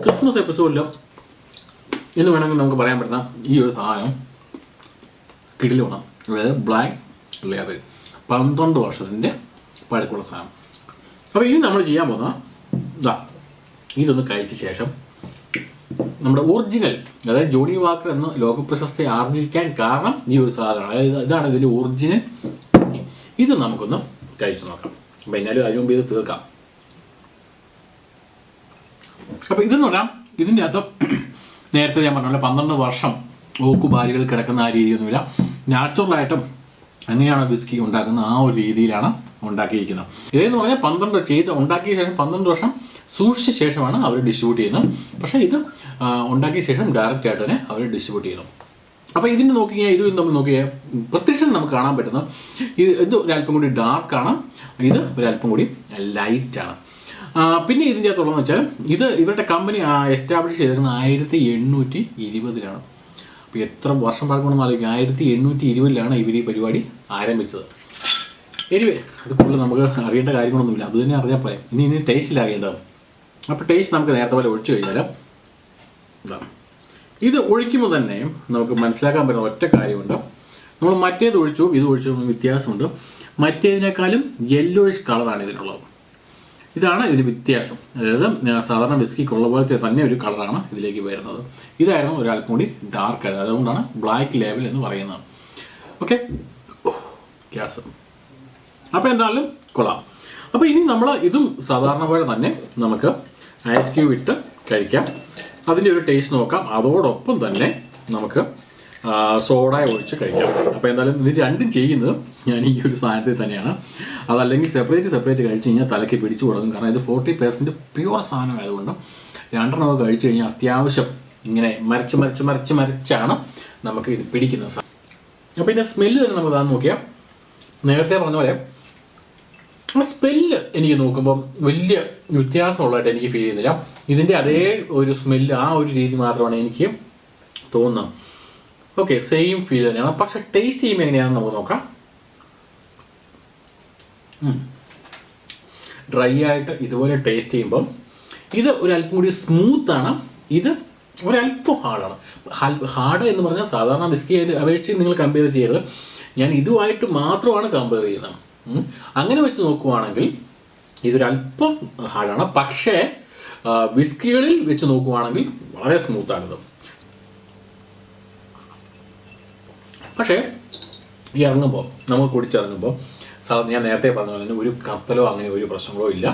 Christmas എപ്പിസോഡിൽ എന്ന് വേണമെങ്കിൽ നമുക്ക് പറയാൻ പറ്റുന്ന ഈ ഒരു സാധനം കിടിലാണ് അതായത് ബ്ലാക്ക് ലേബൽ പന്ത്രണ്ട് വർഷത്തിന്റെ പഴക്കമുള്ള സാധനം. അപ്പോൾ ഇനി നമ്മൾ ചെയ്യാൻ പോകുന്ന ഇതാ ഇതൊന്ന് കഴിച്ച ശേഷം നമ്മുടെ ഒറിജിനൽ അതായത് ജോണി വാക്കർ എന്ന ലോകപ്രശസ്തി ആർജിക്കാൻ കാരണം ഈ ഒരു സാധനമാണ്. അതായത് ഇതാണ് ഇതിന്റെ ഒറിജിനൽ ഇത് നമുക്കൊന്ന് കഴിച്ചു നോക്കാം. അപ്പം എന്നാലും അതിനു മുമ്പ് ഇത് തീർക്കാം. അപ്പോൾ ഇതെന്ന് പറഞ്ഞാൽ ഇതിന്റെ അകത്ത് നേരത്തെ ഞാൻ പറഞ്ഞ പന്ത്രണ്ട് വർഷം ഓക്കുപാലികൾ കിടക്കുന്ന ആ രീതിയൊന്നുമില്ല നാച്ചുറലായിട്ടും അങ്ങനെയാണ് വിസ്കി ഉണ്ടാക്കുന്ന ആ ഒരു രീതിയിലാണ് ഉണ്ടാക്കിയിരിക്കുന്നത്. ഇതെന്ന് പറഞ്ഞാൽ പന്ത്രണ്ട് ചെയ്ത് ഉണ്ടാക്കിയ ശേഷം പന്ത്രണ്ട് വർഷം സൂക്ഷിച്ച ശേഷമാണ് അവർ ഡിസ്ട്രിബ്യൂട്ട് ചെയ്യുന്നത്. പക്ഷേ ഇത് ഉണ്ടാക്കിയ ശേഷം ഡയറക്റ്റ് ആയിട്ട് തന്നെ അവർ ഡിസ്ട്രിബ്യൂട്ട് ചെയ്യുന്നു. അപ്പോൾ ഇതിന് നോക്കിയാൽ ഇതും നമ്മൾ നോക്കിയാൽ പ്രത്യക്ഷം നമുക്ക് കാണാൻ പറ്റുന്ന ഇത് ഇത് ഒരല്പം കൂടി ഡാർക്കാണ് ഇത് ഒരല്പം കൂടി ലൈറ്റാണ് പിന്നെ ഇതിന്റെ അകത്തുള്ളതെന്ന് വെച്ചാൽ ഇത് ഇവരുടെ കമ്പനി എസ്റ്റാബ്ലിഷ് ചെയ്തിരുന്നത് ആയിരത്തി എണ്ണൂറ്റി ഇരുപതിലാണ് അപ്പോൾ എത്ര വർഷം പഴക്കണമെന്ന് ആലോചിക്കും ആയിരത്തി എണ്ണൂറ്റി ഇരുപതിലാണ് ഇവർ ഈ പരിപാടി ആരംഭിച്ചത്. എനിവേ അത് കൂടുതൽ നമുക്ക് അറിയേണ്ട കാര്യങ്ങളൊന്നുമില്ല. അത് തന്നെ അറിഞ്ഞാൽ പോലെ ഇനി ഇനി ടേസ്റ്റിൽ അറിയേണ്ടത്. അപ്പോൾ ടേസ്റ്റ് നമുക്ക് നേരത്തെ പോലെ ഒഴിച്ചു കഴിഞ്ഞാൽ ഇതാ. ഒഴിക്കുമ്പോൾ തന്നെ നമുക്ക് മനസ്സിലാക്കാൻ പറ്റുന്ന ഒറ്റ കാര്യമുണ്ട്. നമ്മൾ മറ്റേത് ഒഴിച്ചു ഇത് ഒഴിച്ചു വ്യത്യാസമുണ്ട്. മറ്റേതിനേക്കാളും യെല്ലോയിഷ് കളറാണ് ഇതിനുള്ളത്. ഇതാണ് ഇതിന് വ്യത്യാസം. അതായത് സാധാരണ വിസ്കിക്ക് ഉള്ള പോലത്തെ തന്നെ ഒരു കളറാണ് ഇതിലേക്ക് വരുന്നത്. ഇതായിരുന്നു ഒരാൾക്കും കൂടി ഡാർക്ക് ആയത് അതുകൊണ്ടാണ് ബ്ലാക്ക് ലേബൽ എന്ന് പറയുന്നത്. ഓക്കെ ഗ്യാസ് അപ്പോൾ എന്തായാലും കൊള്ളാം. അപ്പോൾ ഇനി നമ്മൾ ഇതും സാധാരണ പോലെ തന്നെ നമുക്ക് ഐസ് ക്യൂബ് ഇട്ട് കഴിക്കാം. അതിന്റെ ഒരു ടേസ്റ്റ് നോക്കാം. അതോടൊപ്പം തന്നെ നമുക്ക് സോഡ ഒഴിച്ച് കഴിക്കാം അപ്പോൾ എന്തായാലും ഇത് രണ്ടും ചെയ്യുന്നത് ഞാൻ ഈ ഒരു സാധനത്തിൽ തന്നെയാണ്. അതല്ലെങ്കിൽ സെപ്പറേറ്റ് സെപ്പറേറ്റ് കഴിച്ച് കഴിഞ്ഞാൽ തലയ്ക്ക് പിടിച്ചു കൊടുക്കും കാരണം ഇത് ഫോർട്ടി പെർസെന്റ് പ്യുവർ സാധനം ആയതുകൊണ്ട് രണ്ടെണ്ണം കഴിച്ചു കഴിഞ്ഞാൽ അത്യാവശ്യം ഇങ്ങനെ മരച്ച് മരച്ച് മരച്ച് മരച്ചാണ് നമുക്ക് ഇത് പിടിക്കുന്ന സാധനം അപ്പോൾ ഇതിന്റെ സ്മെല്ല് തന്നെ നമുക്ക് അതാന്ന് നോക്കിയാൽ നേരത്തെ പറഞ്ഞ പോലെ ആ സ്മെല്ല് എനിക്ക് നോക്കുമ്പോൾ വലിയ വ്യത്യാസമുള്ളതായിട്ട് എനിക്ക് ഫീൽ ചെയ്യുന്നില്ല. ഇതിന്റെ അതേ ഒരു സ്മെല്ല് ആ ഒരു രീതി മാത്രമാണ് എനിക്ക് തോന്നുന്നത്. ഓക്കെ സെയിം ഫീൽ തന്നെയാണ് പക്ഷെ ടേസ്റ്റ് ചെയ്യുമ്പോൾ എങ്ങനെയാണെന്ന് നമുക്ക് നോക്കാം. ഡ്രൈ ആയിട്ട് ഇതുപോലെ ടേസ്റ്റ് ചെയ്യുമ്പം ഇത് ഒരല്പം കൂടി സ്മൂത്താണ് ഇത് ഒരല്പം ഹാർഡാണ് ഹാർഡ് എന്ന് പറഞ്ഞാൽ സാധാരണ വിസ്കി അപേക്ഷിച്ച് നിങ്ങൾ കമ്പയർ ചെയ്യരുത്. ഞാൻ ഇതുമായിട്ട് മാത്രമാണ് കമ്പയർ ചെയ്യുന്നത്. അങ്ങനെ വെച്ച് നോക്കുവാണെങ്കിൽ ഇതൊരല്പം ഹാർഡാണ് പക്ഷേ വിസ്കികളിൽ വെച്ച് നോക്കുവാണെങ്കിൽ വളരെ സ്മൂത്താണിത് പക്ഷേ ഈ ഇറങ്ങുമ്പോൾ നമ്മൾ കുടിച്ചിറങ്ങുമ്പോൾ സാ ഞാൻ നേരത്തെ പറഞ്ഞ പോലെ തന്നെ ഒരു കപ്പലോ അങ്ങനെ ഒരു പ്രശ്നങ്ങളോ ഇല്ല.